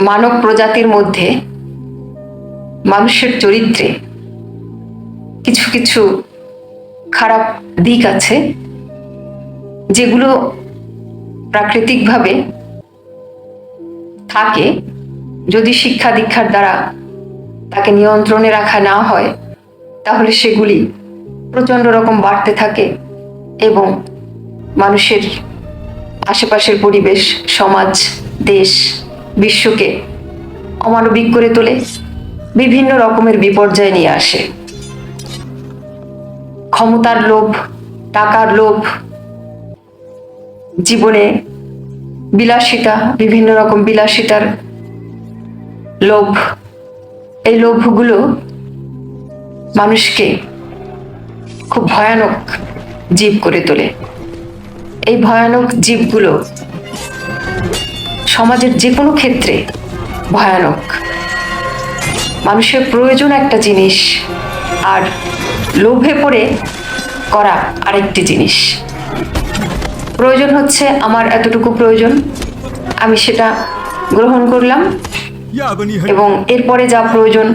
মানব প্রজাতির মধ্যে মানুষের চরিত্রে কিছু কিছু খারাপ দিক আছে, যেগুলো প্রাকৃতিকভাবে থাকে। যদি শিক্ষা দীক্ষার দ্বারা তাকে নিয়ন্ত্রণে রাখা না হয়, তাহলে সেগুলি প্রচণ্ড রকম বাড়তে থাকে এবং মানুষের আশেপাশের পরিবেশ, সমাজ, দেশ বিশ্বকে অমানবিক করে তোলে, বিভিন্ন রকমের বিপর্যয় নিয়ে আসে। ক্ষমতার লোভ, টাকার লোভ, জীবনে বিলাসিতা, বিভিন্ন রকম বিলাসিতার লোভ, এই লোভগুলো মানুষকে খুব ভয়ানক জীব করে তোলে। এই ভয়ানক জীবগুলো সমাজের যে কোনো ক্ষেত্রে ভয়ানক। মানুষের প্রয়োজন একটা জিনিস আর লোভে পড়ে করা আরেকটি জিনিস। প্রয়োজন হচ্ছে আমার এতটুকু প্রয়োজন। আমি সেটা গ্রহণ করলাম এবং এরপরে যা প্রয়োজন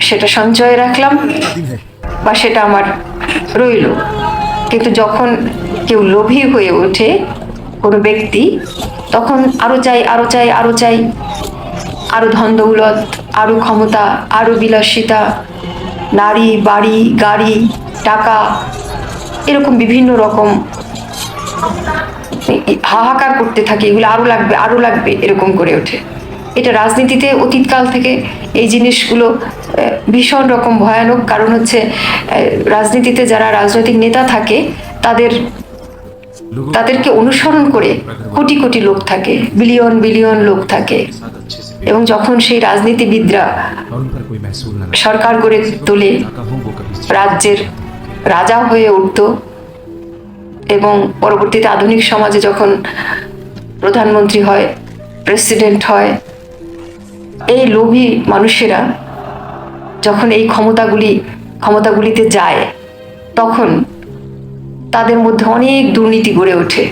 সেটা সঞ্চয়ে রাখলাম বা সেটা আমার রইল। কিন্তু যখন কেউ লোভী হয়ে ওঠে কোনো ব্যক্তি তখন আরও চাই আরও চাই আরও চাই। আরও ধন দৌলত, আরও ক্ষমতা, আরও বিলাসিতা। নারী, বাড়ি, গাড়ি, টাকা, এরকম বিভিন্ন রকম। হাহাকার করতে থাকে, এগুলো আরও লাগবে আরও লাগবে এরকম করে ওঠে। এটা রাজনীতিতে অতীতকাল থেকে এই জিনিসগুলো ভীষণ রকম ভয়ানক। কারণ হচ্ছে রাজনীতিতে যারা রাজনৈতিক নেতা থাকে, তাদের তাদেরকে অনুসরণ করে কোটি কোটি লোক থাকে, বিলিয়ন বিলিয়ন লোক থাকে। এবং যখন সেই রাজনীতিবিদরা সরকার গড়ে তোলে, রাজ্যের রাজা হয়ে উঠত এবং পরবর্তীতে আধুনিক সমাজে যখন প্রধানমন্ত্রী হয়, প্রেসিডেন্ট হয়, এই লোভী মানুষেরা যখন এই ক্ষমতাগুলি, ক্ষমতাগুলিতে যায়, তখন তাদের মধ্যে অনেক দুর্নীতি গড়ে ওঠে।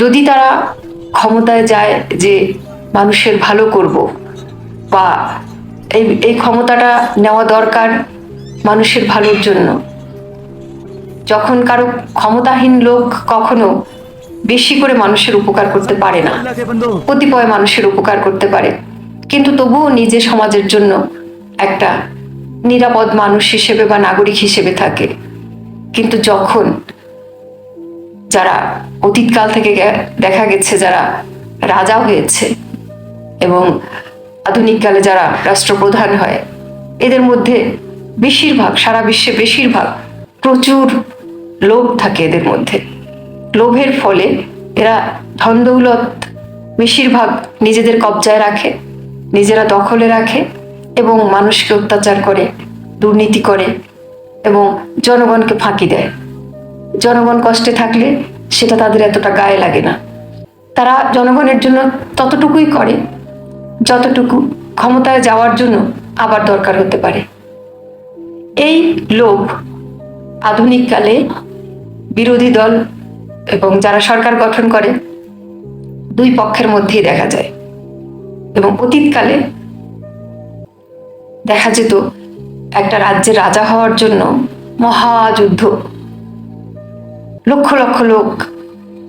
যদি তারা ক্ষমতায় যায় যে মানুষের ভালো করব বা এই এই ক্ষমতাটা নেওয়া দরকার মানুষের ভালোর জন্য, যখন কারও ক্ষমতাহীন লোক কখনো বেশি করে মানুষের উপকার করতে পারে না, কতিপয় মানুষের উপকার করতে পারে। কিন্তু তবুও নিজে সমাজের জন্য একটা নিরাপদ মানুষ হিসেবে বা নাগরিক হিসেবে থাকে। কিন্তু যখন যারা অতীতকাল থেকে দেখা গেছে, যারা রাজা হয়েছে এবং আধুনিককালে যারা রাষ্ট্রপ্রধান হয়, এদের মধ্যে বেশিরভাগ, সারা বিশ্বে বেশিরভাগ প্রচুর লোভ থাকে এদের মধ্যে। লোভের ফলে এরা ধন দৌলত বেশিরভাগ নিজেদের কবজায় রাখে, নিজেরা দখলে রাখে এবং মানুষকে অত্যাচার করে, দুর্নীতি করে এবং জনগণকে ফাঁকি দেয়। জনগণ কষ্টে থাকলে সেটা তাদের এতটা গায়ে লাগে না। তারা জনগণের জন্য ততটুকুই করে, যতটুকু ক্ষমতায় যাওয়ার জন্য আবার দরকার হতে পারে। এই লোভ আধুনিককালে বিরোধী দল এবং যারা সরকার গঠন করে, দুই পক্ষের মধ্যেই দেখা যায়। এবং অতীতকালে দেখা যেত একটা রাজ্যের রাজা হওয়ার জন্য মহাযুদ্ধ। লক্ষ লক্ষ লোক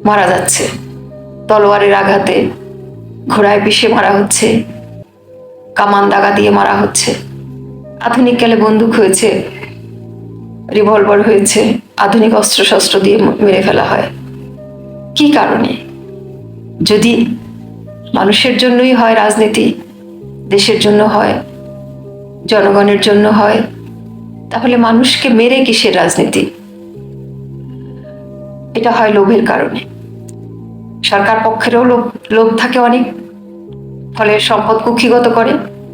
মারা যাচ্ছে। তলোয়ারের আঘাতে ঘোড়ায় পিষে মারা হচ্ছে। কামান দাগা দিয়ে মারা হচ্ছে। আধুনিককালে বন্দুক হয়েছে। রিভলভার হয়েছে। আধুনিক অস্ত্রশস্ত্র দিয়ে মেরে ফেলা হয়। কি কারণে? যদি মানুষের জন্যই হয় রাজনীতি, দেশের জন্য হয় জনগণের জন্য হয়, তাহলে মানুষকে মেরে কিসের রাজনীতি? এটা হয় লোভের কারণে। সরকার পক্ষেরও লোভ লোভ থাকে অনেক, ফলে সম্পদ কুক্ষিগত করে,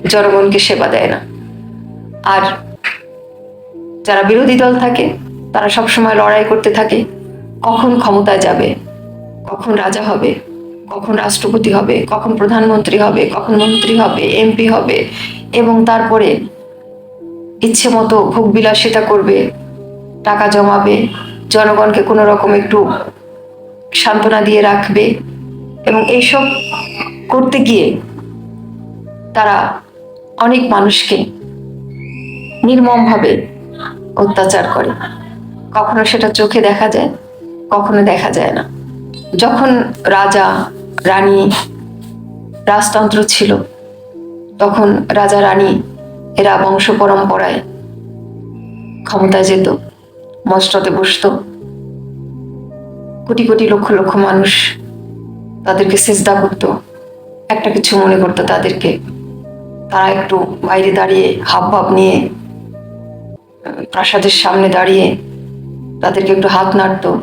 জনগণকে সেবা দেয় না। আর যারা বিরোধী দল থাকে, তারা সবসময় লড়াই করতে থাকে, কখন ক্ষমতায় যাবে, কখন রাজা হবে, কখন রাষ্ট্রপতি হবে, কখন প্রধানমন্ত্রী হবে, কখন মন্ত্রী হবে, এমপি হবে এবং তারপরে ইচ্ছে মতো ভোগ বিলাসিতা করবে, টাকা জমাবে, জনগণকে কোনো রকম একটু সান্ত্বনা দিয়ে রাখবে এবং এইসব করতে গিয়ে তারা অনেক মানুষকে নির্মমভাবে অত্যাচার করে। কখনো সেটা চোখে দেখা যায়, কখনো দেখা যায় না। যখন রাজা, রানী, রাজতন্ত্র ছিল তখন রাজা রানী এরা বংশ পরম্পরায় ক্ষমতায় যেত, মস্টতে বসতো। কোটি কোটি লক্ষ লক্ষ মানুষ তাদেরকে সেজদা করতো। একটা কিছু মনে করতো তাদেরকে। তারা একটু বাইরে দাঁড়িয়ে হাব ভাব নিয়ে, প্রাসাদের সামনে দাঁড়িয়ে তাদেরকে একটু হাত নাড়তো।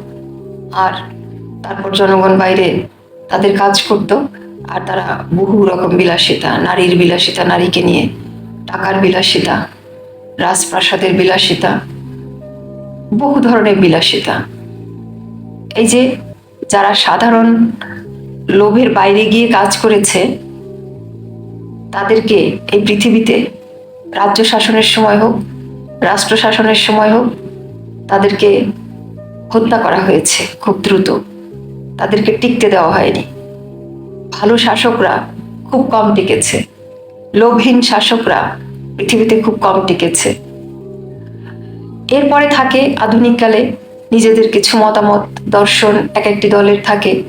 আর তারপর জনগণ বাইরে তাদের কাজ করত। আর তারা বহু রকম বিলাসিতা, নারীর বিলাসিতা, নারীকে নিয়ে, টাকার বিলাসিতা, রাজপ্রাসাদের বিলাসিতা, বহু ধরনের বিলাসিতা। এই যে যারা সাধারণ লোভের বাইরে গিয়ে কাজ করেছে, তাদেরকে এই পৃথিবীতে রাজ্য শাসনের সময় হোক রাষ্ট্র শাসনের সময় হোক, তাদেরকে হত্যা করা হয়েছে খুব দ্রুত। তাদেরকে টিকতে দেওয়া হয়নি। ভালো শাসকরা খুব কম টিকেছে। লোভহীন শাসকরা পৃথিবীতে খুব কম টিকেছে। এরপরে থাকে আধুনিককালে নিজেদের কিছু মতামত, দর্শন এক একটি দলের থাকে।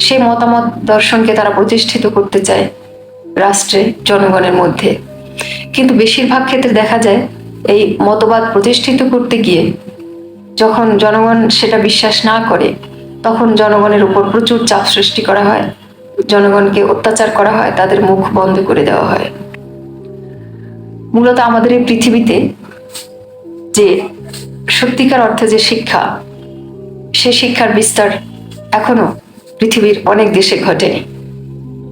সেই মতামত, দর্শনকে তারা প্রতিষ্ঠিত করতে চায় রাষ্ট্রে, জনগণের মধ্যে। কিন্তু বেশিরভাগ ক্ষেত্রে দেখা যায়, এই মতবাদ প্রতিষ্ঠিত করতে গিয়ে যখন জনগণ সেটা বিশ্বাস না করে, তখন জনগণের উপর প্রচুর চাপ সৃষ্টি করা হয়। জনগণকে অত্যাচার করা হয়, তাদের মুখ বন্ধ করে দেওয়া হয়। মূলত আমাদের এই পৃথিবীতে যে সত্যিকার অর্থে যে শিক্ষা, সে শিক্ষার বিস্তার এখনও পৃথিবীর অনেক দেশে ঘটেনি।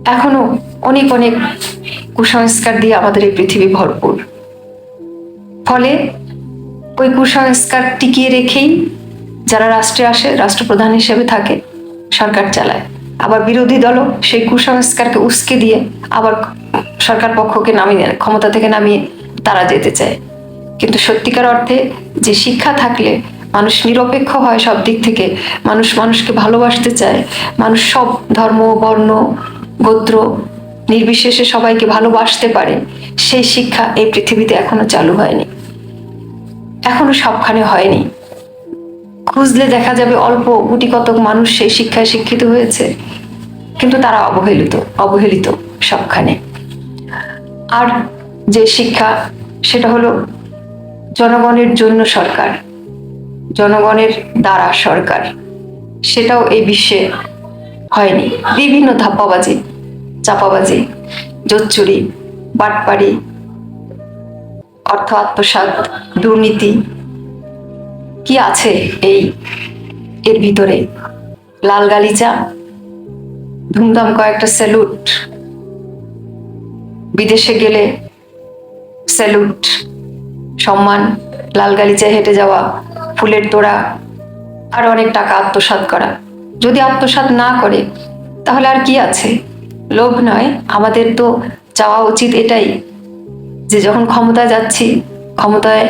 এখনও অনেক অনেক কুসংস্কার দিয়ে আমাদের এই পৃথিবী ভরপুর। ফলে ওই কুসংস্কার টিকিয়ে রেখেই যারা রাষ্ট্রে আসে, রাষ্ট্রপ্রধান হিসেবে থাকে, সরকার চালায়। আবার বিরোধী দলও সেই কুসংস্কারকে উস্কে দিয়ে আবার সরকার পক্ষকে নামিয়ে ক্ষমতা থেকে নামিয়ে তারা যেতে চায়। কিন্তু সত্যিকার অর্থে যে শিক্ষা থাকলে মানুষ নিরপেক্ষ হয় সব দিক থেকে, মানুষ মানুষকে ভালোবাসতে চায়, মানুষ সব ধর্ম, বর্ণ, গোত্র নির্বিশেষে সবাইকে ভালোবাসতে পারে, সেই শিক্ষা এই পৃথিবীতে এখনও চালু হয়নি। এখনও সবখানে হয়নি। খুঁজলে দেখা যাবে অল্প গুটি কতক মানুষ সেই শিক্ষায় শিক্ষিত হয়েছে। কিন্তু তারা অবহেলিত অবহেলিত সবখানে। আর যে শিক্ষা, সেটা হলো জনগণের জন্য সরকার, জনগণের দ্বারা সরকার। সেটাও এই বিশ্বে হয়নি। বিভিন্ন ধাপ্পাবাজি, চাপাবাজি, জোচ্চুরি, বাটপাড়ি, অর্থ আত্মসাৎ, দুর্নীতি কি আছে এই, এর ভিতরে? লাল গালিচা? ধুমধাম কয়েকটা স্যালুট। বিদেশে গেলে স্যালুট, সম্মান, লাল গালিচায় হেঁটে যাওয়া, ফুলের তোড়া, আর অনেক টাকা আত্মসাৎ করা। যদি আত্মসাৎ না করে, তাহলে আর কি আছে? লোভ নয়, আমাদের তো চাওয়া উচিত এটাই যে যখন ক্ষমতায় যাচ্ছি, ক্ষমতায়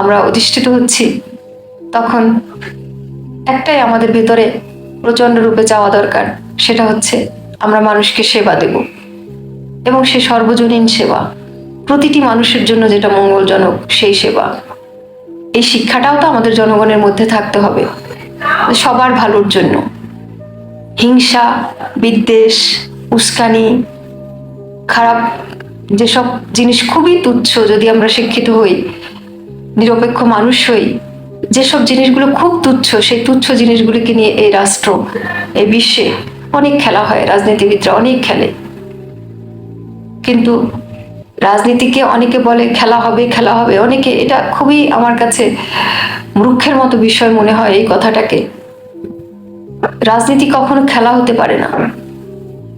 আমরা অধিষ্ঠিত হচ্ছি, তখন একটাই আমাদের ভেতরে প্রচণ্ড রূপে যাওয়া দরকার, সেটা হচ্ছে আমরা মানুষকে সেবা দেব। এবং সে সর্বজনীন সেবা, প্রতিটি মানুষের জন্য যেটা মঙ্গলজনক, সেই সেবা। এই শিক্ষাটাও তো আমাদের জনগণের মধ্যে থাকতে হবে, সবার ভালোর জন্য। হিংসা, বিদ্বেষ, উস্কানি, খারাপ, যেসব জিনিস খুবই তুচ্ছ যদি আমরা শিক্ষিত হই নিরপেক্ষ মানুষ হই। যেসব জিনিসগুলো খুব তুচ্ছ, সেই তুচ্ছ জিনিসগুলিকে নিয়ে এই রাষ্ট্র, এই বিশ্বে অনেক খেলা হয়, রাজনীতিবিদরা অনেক খেলে। কিন্তু রাজনীতিকে অনেকে বলে খেলা হবে খেলা হবে, অনেকে এটা খুবই আমার কাছে মূর্খের মতো বিষয় মনে হয় এই কথাটাকে। রাজনীতি কখনো খেলা হতে পারে না।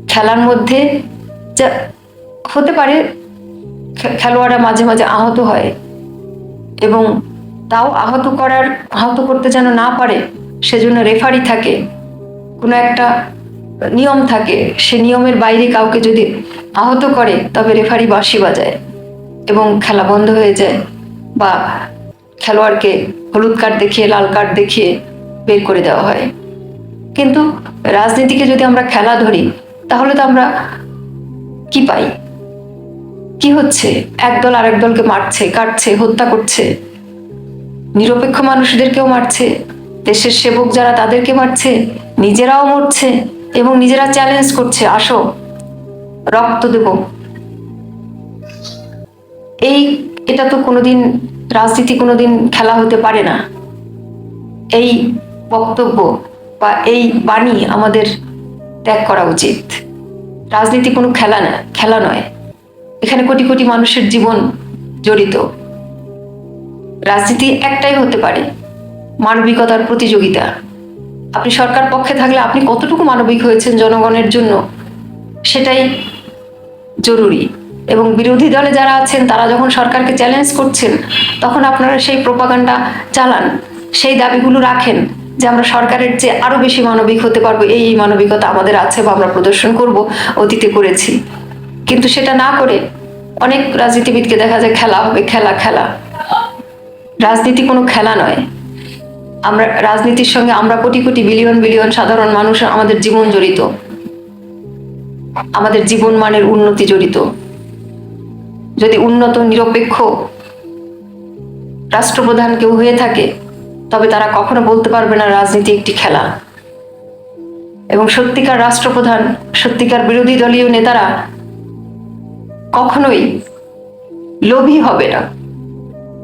খেলার মধ্যে যা হতে পারে খেলোয়াড়রা মাঝে মাঝে আহত হয়। এবং তাও আহত করার, আহত করতে যেন না পারে, সেজন্য রেফারি থাকে। কোনো একটা নিয়ম থাকে, সে নিয়মের বাইরে কাউকে যদি আহত করে, তবে রেফারি বাঁশি বাজায় এবং খেলা বন্ধ হয়ে যায় বা খেলোয়াড়কে হলুদ কার্ড দেখিয়ে, লাল কার্ড দেখিয়ে বের করে দেওয়া হয়। কিন্তু রাজনীতিকে যদি আমরা খেলা ধরি, তাহলে তো আমরা কি পাই? কি হচ্ছে? একদল আরেক দলকে মারছে, কাটছে, হত্যা করছে। নিরপেক্ষ মানুষদেরকেও মারছে। দেশের সেবক যারা তাদেরকে মারছে, নিজেরাও মরছে এবং নিজেরা চ্যালেঞ্জ করছে। আসো, রক্ত দেব। এই, এটা তো কোনোদিন রাজনীতি কোনোদিন খেলা হতে পারে না। এই বক্তব্য বা এই বাণী আমাদের ত্যাগ করা উচিত। রাজনীতি কোনো খেলা না, খেলা নয়। এখানে কোটি কোটি মানুষের জীবন জড়িত। রাজনীতি একটাই হতে পারে, মানবিকতার প্রতিযোগিতা। আপনি সরকার পক্ষে থাকলে আপনি কতটুকু মানবিক হয়েছেন জনগণের জন্য, সেটাই জরুরি। এবং বিরোধী দলে যারা আছেন, তারা যখন সরকারকে চ্যালেঞ্জ করছেন, তখন আপনারা সেই প্রপাগান্ডা চালান, সেই দাবিগুলো রাখেন যে আমরা সরকারের চেয়ে আরও বেশি মানবিক হতে পারব, এই মানবিকতা আমাদের আছে বা আমরা প্রদর্শন করব, অতীতে করেছি। কিন্তু সেটা না করে অনেক রাজনীতিবিদকে দেখা যায় খেলা হবে, খেলা খেলা। রাজনীতি কোনো খেলা নয়। আমরা, রাজনীতির সঙ্গে আমরা কোটি কোটি বিলিয়ন বিলিয়ন সাধারণ মানুষ আমাদের জীবন জড়িত। আমাদের জীবন মানের উন্নতি জড়িত। যদি উন্নত, নিরপেক্ষ রাষ্ট্রপ্রধান কেউ হয়ে থাকে, তবে তারা কখনো বলতে পারবে না রাজনীতি একটি খেলা। এবং সত্যিকার রাষ্ট্রপ্রধান, সত্যিকার বিরোধী দলীয় নেতারা কখনোই লোভী হবে না।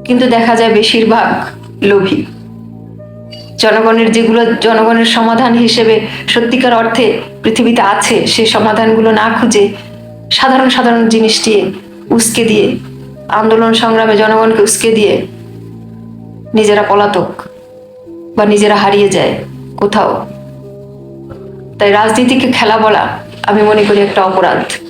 কিন্তু দেখা যায় বেশিরভাগ লোভী। জনগণের যেগুলো, জনগণের সমাধান হিসেবে সত্যিকার অর্থে পৃথিবীতে আছে সেই সমাধানগুলো না খুঁজে সাধারণ সাধারণ জিনিসটি উস্কে দিয়ে, আন্দোলন সংগ্রামে জনগণকে উস্কে দিয়ে নিজেরা পলাতক বা নিজেরা হারিয়ে যায় কোথাও। তাই রাজনীতিকে খেলা বলা আমি মনে করি একটা অপরাধ।